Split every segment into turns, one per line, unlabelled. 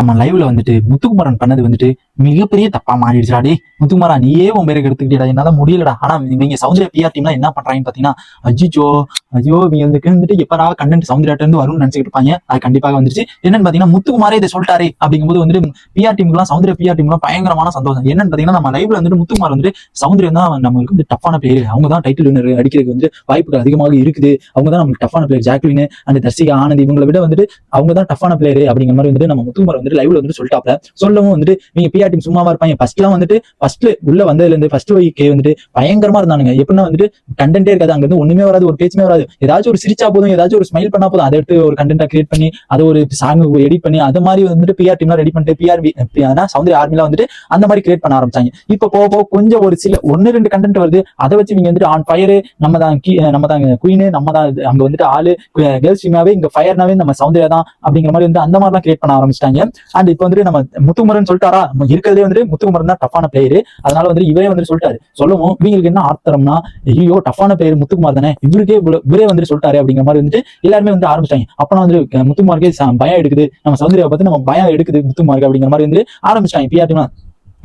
நம்ம லைவ்ல வந்துட்டு முத்துக்குமரன் பண்ணது வந்துட்டு மிகப்பெரிய தப்பா மாறிடுச்சுடா டே முத்துக்குமாரா நீயே உன் பேருக்கு எடுத்துக்கிட்டா என்னால முடியலடா. ஆனா இவங்க சௌந்தர்யா பிஆர் டீம்லாம் என்ன பண்றாங்கன்னு பாத்தீங்கன்னா அஜிச்சோ ஐயோ இவங்க வந்துட்டு வந்துட்டு எப்படா கண்டென்ட் சௌந்தர்யாட்ட இருந்து வரும்னு நினைச்சிட்டு இருப்பாங்க. அது கண்டிப்பாக வந்துருச்சு. என்னன்னு பாத்தீங்கன்னா முத்துக்குமாரே இதை சொல்லிட்டாரு அப்படிங்கும்போது வந்துட்டு பிஆர் டீம்லாம் சௌந்தர்யா பிஆர் டீம்லாம் பயங்கரமான சந்தோஷம். என்னன்னு பாத்தீங்கன்னா நம்ம லைவ்ல வந்துட்டு முத்துக்குமார் வந்து சௌந்தர்யா தான் நம்மளுக்கு வந்து டஃப்பான பிளேயர் அவங்க தான் டைட்டில் வினர் அடிக்கிறதுக்கு வந்து வாய்ப்புகள் அதிகமாக இருக்குது. அவங்க தான் நம்மளுக்கு டஃப்பான பிளேயர் ஜாக்லின் அந்த தர்சிகா ஆனந்த் இவங்களை விட வந்துட்டு அவங்க தான் டஃப்பான பிளேயர் அப்படிங்கிற மாதிரி வந்துட்டு நம்ம முத்துக்குமார் வந்துட்டு லைவ்ல வந்துட்டு சொல்லிட்டாப்ல. சொல்லவும் வந்துட்டு நீங்க பிஆர் டீம் சும்மாவா இருப்பாங்க. ஃபர்ஸ்ட்லாம் வந்துட்டு ஃபர்ஸ்ட் உள்ள வந்ததுல இருந்து ஃபர்ஸ்ட் வைக்கே வந்துட்டு பயங்கரமா இருந்தானுங்க. எப்படின்னா வந்துட்டு கண்டென்ட்டே இருக்காது. அங்க இருந்து ஒண்ணுமே வராது ஒரு பேச்சுமே வராது. ஏதாச்சும் ஒரு சிரிச்சா போதும். ஏதாச்சும் ஒரு ஸ்மைல் பண்ணா போதும். அதை எடுத்து ஒரு கண்டென்ட்டா கிரியேட் பண்ணி அதை ஒரு சாங் எடிட் பண்ணி அது மாதிரி வந்துட்டு பிஆர் டீம்லாம் ரெடி பண்ணிட்டு பிஆர் சவுந்தரி சவுந்தர் ஆர்மில வந்துட்டு அந்த மாதிரி கிரியேட் பண்ண ஆரம்பிச்சாங்க. இப்ப போக போக கொஞ்சம் ஒரு சில ஒன்னு ரெண்டு கண்டென்ட் வருது. அதை வச்சு நீங்க வந்துட்டு ஆன் ஃபயரு நம்ம தான் கீ நம்ம தான் குயின் நம்ம தான் அங்க வந்துட்டு ஆளு. கேர்ள்ஸ் டீமாவே இங்க ஃபயர்னாவே நம்ம சௌந்தர்யா தான் அப்படிங்கிற மாதிரி வந்து அந்த மாதிரி தான் கிரியேட் பண்ண ஆரம்பிச்சிட்டாங்க. அண்ட் இப்போ வந்துட்டு நம்ம முத்துக்குமரன் சொல்லிட்டாரா? நம்ம இருக்கிறதே வந்து முத்துக்குமரன் தான் டஃபான பிளேயர் அதனால வந்து இவரே வந்து சொல்லிட்டாரு. சொல்லவும் இவங்களுக்கு என்ன ஆர்த்தரம்னா ஐயோ டஃபான பிளேயர் முத்துக்குமார் தானே. இவருக்கே இவ்வளவு- இவரே வந்து சொல்லிட்டாரு அப்படிங்கிற மாதிரி வந்துட்டு எல்லாருமே வந்து ஆரம்பிச்சிட்டாங்க. அப்பனா வந்து அஹ், பயம் எடுக்குது. நம்ம சௌந்தர்யா பார்த்து நம்ம பயம் எடுக்குது முத்துக்குமாருக்கு அப்படிங்கிற மாதிரி வந்து ஆரம்பிச்சிட்டாங்க. பிஆர்டினா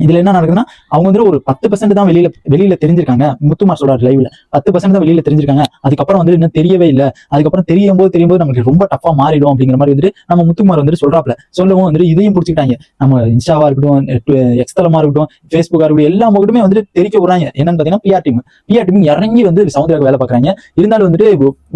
இதுல என்ன நடக்குதுன்னா அவங்க வந்து ஒரு பத்து பர்சன்ட் தான் வெளியில வெளியில தெரிஞ்சிருக்காங்க. முத்துமார் சொல்றாரு லைவ்ல பத்து பர்சன்ட் தான் வெளியில தெரிஞ்சிருக்காங்க. அதுக்கப்புறம் வந்து இன்னும் தெரியவே இல்லை. அதுக்கப்புறம் தெரியும் போது தெரியும் போது நமக்கு ரொம்ப டஃபா மாறிடும் அப்படிங்கிற மாதிரி வந்துட்டு நம்ம முத்துமார் வந்துட்டு சொல்றாப்ல சொல்லவும் வந்துட்டு இதையும் பிடிச்சிக்கிட்டாங்க. நம்ம இன்ஸ்டாவா இருக்கட்டும் எக்ஸ்தலமா இருக்கட்டும் ஃபேஸ்புக்கா இருக்கட்டும் எல்லா மக்களுமே வந்துட்டு தெரிவிக்க விடுறாங்க. என்னன்னு பாத்தீங்கன்னா பிஆர் டீம் பிஆர் டீம் இறங்கி வந்து சௌந்தர்யாவுக்கு வேலை பார்க்கறாங்க இருந்தாலும் வந்துட்டு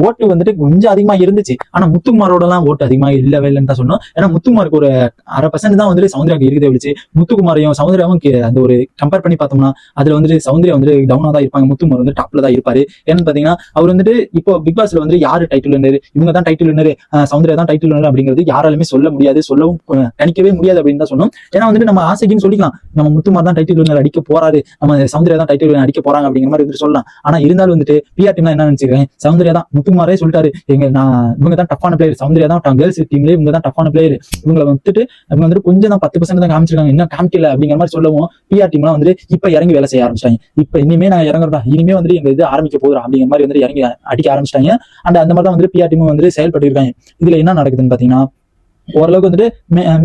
ஓட்டு வந்துட்டு கொஞ்சம் அதிகமா இருந்துச்சு. ஆனா முத்துக்குமாரோட எல்லாம் ஓட்டு அதிகமா இல்லவே இல்லைன்னு தான் சொன்னோம் ஏன்னா முத்துக்குமாருக்கு ஒரு அரை பர்சன்ட் தான் வந்துட்டு சௌந்தர்யாவுக்கு இருக்குதே விழிச்சு முத்துக்குமாரையும் சௌந்தர்யாவும் கே- அந்த ஒரு கம்பேர் பண்ணி பார்த்தோம்னா அதுல வந்துட்டு சௌந்தர்யா வந்து டவுனா தான் இருப்பாங்க. முத்துமார் வந்து டாப்ல தான் இருப்பாரு. ஏன்னு பாத்தீங்கன்னா அவர் வந்துட்டு இப்போ பிக் பாஸ்ல வந்து யாரு டைட்டில் வினர் இவங்க தான் டைட்டில் வினர் சௌந்தர்யா தான் டைட்டில் வினர் அப்படிங்கிறது யாராலுமே சொல்ல முடியாது. சொல்லவும் கணிக்கவே முடியாது அப்படின்னு தான் சொன்னோம். ஏன்னா வந்துட்டு நம்ம ஆசைக்குன்னு சொல்லிக்கலாம். நம்ம முத்துமார் தான் டைட்டில் வினர் அடிக்க போறாரு. நம்ம சௌந்தர்யா தான் டைட்டில் அடிக்க போறாங்க அப்படிங்கிற மாதிரி வந்துட்டு சொல்லலாம். ஆனா இருந்தாலும் வந்துட்டு பிஆர் டீம்ல என்ன நினைச்சிருக்கேன் சௌந்தர்யா தான் முத்துமாரே சொல்லிட்டாரு. எங்க நான் இவங்க தான் டஃப்பான பிளேயர் சௌந்தர்யா தான் கேர்ள்ஸ் டீம்ல இவங்க தான் டஃப்பான பிளேயர் இவங்களை வந்துட்டு இவங்க வந்துட்டு கொஞ்சம் தான் பத்து பர்சன்ட் தான் காமிச்சிருக்காங்க. இன்னும் காமிக்கல அப்படிங்கிற மாதிரி சொல்லவும். பிஆர் டீம்லாம் வந்து இப்ப இறங்கி வேலை செய்ய ஆரம்பிச்சிட்டாங்க. இப்ப இனிமே நான் இறங்குறதா இனிமே வந்து எங்க இது ஆரம்பிக்க போதும் அப்படிங்கிற மாதிரி வந்து இறங்கி அடிக்க ஆரம்பிச்சிட்டாங்க. அண்ட் அந்த மாதிரி தான் வந்து பிஆர் டீம் வந்து செயல்பட்டு இருக்காங்க. இதுல என்ன நடக்குதுன்னு பாத்தீங்கன்னா ஓரளவுக்கு வந்துட்டு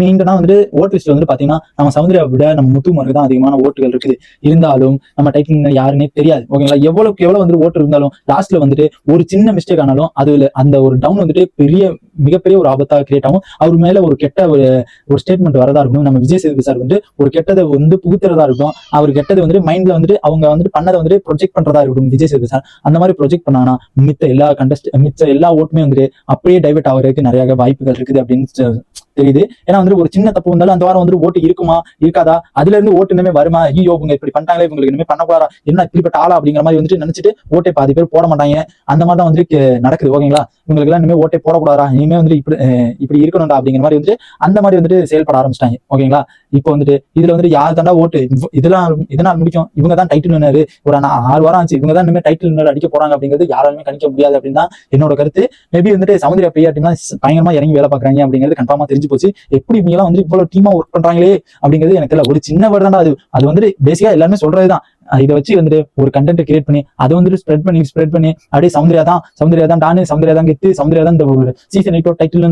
மீண்டனா வந்துட்டு ஓட் லிஸ்ட்ல வந்து பாத்தீங்கன்னா நம்ம சௌந்தர்யா விட நம்ம முத்துமாருக்கு தான் அதிகமான ஓட்டுகள் இருக்குது. இருந்தாலும் நம்ம டைட்டில் யாருன்னே தெரியாது. ஓகேங்களா எவ்வளவுக்கு எவ்வளவு வந்து ஓட்டு இருந்தாலும் லாஸ்ட்ல வந்துட்டு ஒரு சின்ன மிஸ்டேக் ஆனாலும் அதுல அந்த ஒரு டவுன் வந்துட்டு பெரிய மிகப்பெரிய ஒரு ஆபத்தா கிரியேட் ஆகும். அவர் மேல ஒரு கெட்ட ஒரு ஒரு ஸ்டேட்மெண்ட் வரதா இருக்கும் நம்ம விஜய் சேதுபதி சார் வந்து ஒரு கெட்டதை வந்து புகுத்துறதா இருக்கும் அவர் கெட்டது வந்துட்டு மைண்ட்ல வந்துட்டு அவங்க வந்துட்டு பண்ணதை வந்துட்டு ப்ரொஜெக்ட் பண்றதா இருக்கும் விஜய் சேதுபதி சார். அந்த மாதிரி ப்ரொஜெக்ட் பண்ணானா மித்த எல்லா கண்டஸ்ட் மிச்ச எல்லா ஓட்டுமே வந்துட்டு அப்படியே டைவர்ட் ஆகிறதுக்கு நிறைய வாய்ப்புகள் இருக்குது அப்படின்னு தெரியுது. ஏன்னா வந்து ஒரு சின்ன தப்பு வந்தாலும் அந்த வாரம் வந்து ஓட்டு இருக்குமா இருக்காதா? அதுல இருந்து ஓட்டு இனிமே வருமா? ஐயோ இவங்க இப்படி பண்ணிட்டாங்களே இவங்களுக்கு இனிமே பண்ணக்கூடாதா? என்ன இப்படிப்பட்ட ஆளா? அப்படிங்கிற மாதிரி வந்துட்டு நினைச்சிட்டு ஓட்டை பாதி பேர் போட மாட்டாங்க. அந்த மாதிரி தான் வந்து நடக்குது ஓகேங்களா? இவங்களுக்கு எல்லாம் இனிமே ஓட்டை போடக்கூடாதா? இனிமே வந்து இப்படி இப்படி இருக்கணும்டா அப்படிங்கிற மாதிரி வந்துட்டு அந்த மாதிரி வந்துட்டு செயல்பட ஆரம்பிச்சிட்டாங்க ஓகேங்களா? இப்போ வந்துட்டு இதுல வந்துட்டு யார் தாண்டா ஓட்டு? இதெல்லாம் இதனால் முடிக்கும். இவங்க தான் டைட்டில் வினர் ஒரு ஆறு வாரம் ஆச்சு. இவங்க தான் இனிமே டைட்டில் வினர் அடிக்க போறாங்க அப்படிங்கிறது யாராலுமே கணிக்க முடியாது அப்படின்னு தான் என்னோட கருத்து. மேபி வந்துட்டு சமுதிர பிஆர் பயங்கரமா இறங்கி வேலை பாக்குறாங்க அப்படிங்கிறது கன்ஃபார்மா தெரிஞ்சு போச்சு. எப்படி இவங்க எல்லாம் வந்து இவ்வளவு டீமா ஒர்க் பண்றாங்களே அப்படிங்கிறது எனக்கு தெரியல. ஒரு சின்ன வேர்டு தான் அது. அது வந்து பேசிக்கா எல்லாருமே சொல்றதுதான். இதை வச்சு வந்து ஒரு கண்டென்ட் கிரியேட் பண்ணி அதை வந்துட்டு ஸ்ப்ரெட் பண்ணி ஸ்ப்ரெட் பண்ணி அப்படியே சௌந்தர்யா தான் சௌந்தர்யா தான் டானு சௌந்தர்யா தான் கெத்து சௌந்தர்யா தான் இந்த சீசன் எயிட்டோ டைட்டில்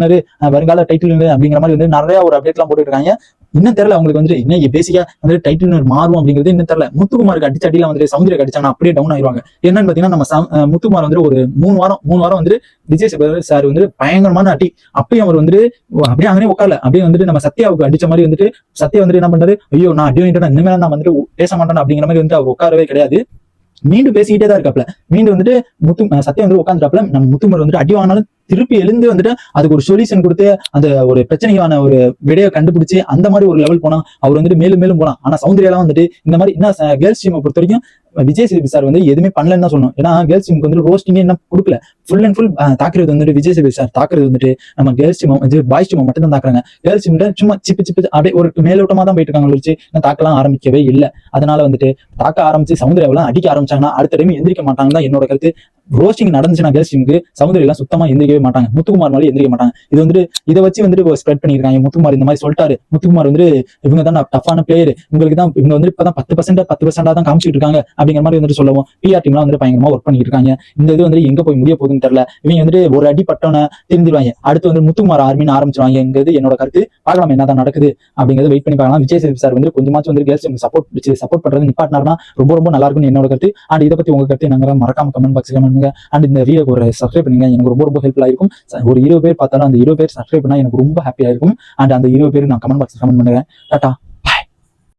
வருங்கால டைட்டில் அப்படிங்கிற மாதிரி வந்து நிறைய ஒரு அப்டேட் எல்லாம் போட்டுட்டு இருக்காங்க. இன்னும் தெரியல அவங்களுக்கு வந்து என்ன பேசிக்கா வந்து டைட்டில் மாறும் அப்படிங்கிறது இன்னும் தெரியல. முத்துக்குமாருக்கு அடிச்ச அடியில வந்து சௌந்தர்யா அடிச்சாங்கன்னா அப்படியே டவுன் ஆயிருவாங்க என்னன்னு பாத்தீங்கன்னா நம்ம முத்துக்குமார் வந்து ஒரு மூணு வாரம் மூணு வாரம் வந்து விஜய் சார் வந்து பயங்கரமான அடி அப்பயும் அவர் வந்துட்டு அப்படியே அங்கே உட்காரல அப்படியே வந்துட்டு நம்ம சத்யாவுக்கு அடிச்ச மாதிரி வந்துட்டு சத்யா வந்துட்டு என்ன பண்றாரு ஐயோ நான் அடி வாங்கிட்டேன் இனிமேல் நான் வந்துட்டு பேச மாட்டேன் அப்படிங்கிற மாதிரி வந்து அவர் உட்காரவே கிடையாது. மீண்டும் பேசிக்கிட்டே தான் இருக்காப்ல. மீண்டும் வந்துட்டு முத்து சத்தியம் வந்து உட்காந்துட்டாப்ல நம்ம முத்துமர் வந்துட்டு அடி வாங்கினாலும் திருப்பி எழுந்து வந்துட்டு அதுக்கு ஒரு சொல்யூஷன் கொடுத்து அந்த ஒரு பிரச்சனைக்கான ஒரு விடையை கண்டுபிடிச்சு அந்த மாதிரி ஒரு லெவல் போனா அவர் வந்துட்டு மேலும் மேலும் போனா ஆனா சௌந்தர்யாலாம் வந்துட்டு இந்த மாதிரி என்ன கேர்ள்ஸ் டீமை பொறுத்த வரைக்கும் விஜய் சேதுபதி சார் வந்து எதுவுமே பண்ணலன்னு தான் சொல்லணும். ஏன்னா கேர்ள்ஸ் டீமுக்கு வந்து ரோஸ்டிங்கே என்ன கொடுக்கல. ஃபுல் அண்ட் ஃபுல் தாக்குறது வந்துட்டு விஜய் சேதுபதி சார் தாக்குறது வந்துட்டு நம்ம கேர்ள்ஸ் டீம் பாய்ஸ் டீம் மட்டும் தான் தாக்குறாங்க. கேர்ள்ஸ் டீம் சும்மா சிப்பு சிப்பு அப்படியே ஒரு மேலோட்டமா தான் போயிட்டு இருக்காங்க வச்சு தாக்கலாம் ஆரம்பிக்கவே இல்லை. அதனால வந்துட்டு தாக்க ஆரம்பிச்சு சௌந்தர்யாவெல்லாம் அடிக்க ஆரம்பிச்சாங்கன்னா அடுத்த டைம் எந்திரிக்க மாட்டாங்க தான் என்னோட கருத்து. ரோஸ்டிங் நடந்துச்சுன்னா கேர்ள்ஸ் டீமுக்கு சௌந்தர்யெல்லாம் சுத்தமா எந்திரிக்க எந்திரிக்கவே மாட்டாங்க. முத்துக்குமார் மாதிரி எந்திரிக்க மாட்டாங்க. இது வந்துட்டு இதை வச்சு வந்துட்டு ஸ்ப்ரெட் பண்ணிருக்காங்க முத்துக்குமார் இந்த மாதிரி சொல்லிட்டாரு. முத்துக்குமார் வந்து இவங்க தான் டஃபான பிளேயர் உங்களுக்கு தான் இவங்க வந்து இப்பதான் பத்து பர்சன்ட் பத்து பர்சன்டா தான் காமிச்சிட்டு இருக்காங்க அப்படிங்கிற மாதிரி வந்துட்டு சொல்லுவோம் பிஆர் டீம்லாம் வந்து பயங்கரமா ஒர்க் பண்ணிட்டு இருக்காங்க. இந்த இது வந்து எங்க போய் முடிய போகுதுன்னு தெரியல. இவங்க வந்துட்டு ஒரு அடி பட்டோன்னு திரும்பிடுவாங்க அடுத்து வந்து முத்துக்குமார் ஆர்மின்னு ஆரம்பிச்சிருவாங்க. என்னோட கருத்து. பார்க்கலாம் என்னதான் நடக்குது அப்படிங்கறத வெயிட் பண்ணி பார்க்கலாம். விஜய் சேவி சார் வந்து கொஞ்சமாச்சும் வந்து கேர்ள்ஸ் சப்போர்ட் சப்போர்ட் பண்றது நிப்பாட்டினார்னா ரொம்ப ரொம்ப நல்லா இருக்கும்னு என்னோட கருத்து. அண்ட் இதை பத்தி உங்க கருத்து என்னங்கிற மறக்காம கமெண்ட் பாக்ஸ் கமெண்ட் பண்ணுங்க. அண்ட் இந்த வீடியோக்கு ஒரு சப்ஸ்கிரைப் பண்ணுங்க. எனக்கு ரொம்ப ரொம்ப ஹெல்ப் ஹெல்ப்ஃபுல்லாக இருக்கும். ஒரு இருபது பேர் பார்த்தாலும் அந்த இருபது பேர் சப்ஸ்கிரைப் பண்ணால் எனக்கு ரொம்ப ஹாப்பியா இருக்கும். அண்ட் அந்த இருபது பேர் நான் கமெண்ட் பாக்ஸ் கமெண்ட் பண்ணுறேன் டாட்டா.